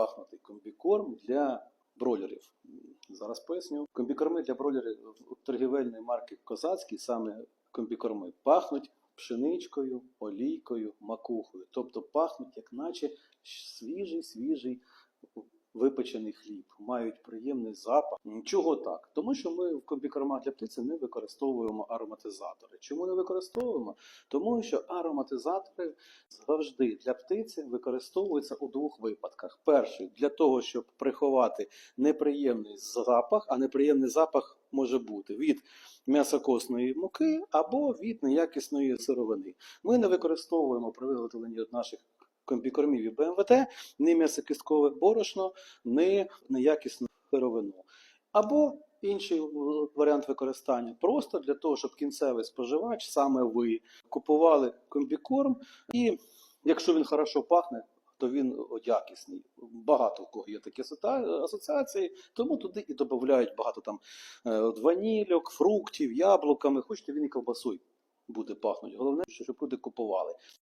пахнути комбікорм для бройлерів? Зараз поясню. Комбікорми для бройлерів торгівельної марки Козацький, саме комбікорми, пахнуть пшеничкою, олійкою, макухою. Тобто пахнуть, як наче свіжий, свіжий випечений хліб, мають приємний запах. Чого так? Тому що ми в комбікормах для птиці не використовуємо ароматизатори. Чому не використовуємо? Тому що ароматизатори завжди для птиці використовуються у двох випадках: перший для того, щоб приховати неприємний запах, а неприємний запах може бути від м'ясокосної муки або від неякісної сировини. Ми не використовуємо при виготовленні наших комбікормів і БМВТ ні м'ясокісткове борошно, ні неякісну сировину. Або інший е, варіант використання просто для того, щоб кінцевий споживач, саме ви, купували комбікорм, і якщо він хорошо пахне, то він якісний. Багато в кого є такі асоціації, тому туди і додають багато там е, ванільок, фруктів, яблуками. Хочете він і ковбасою буде пахнути. Головне, щоб люди купували.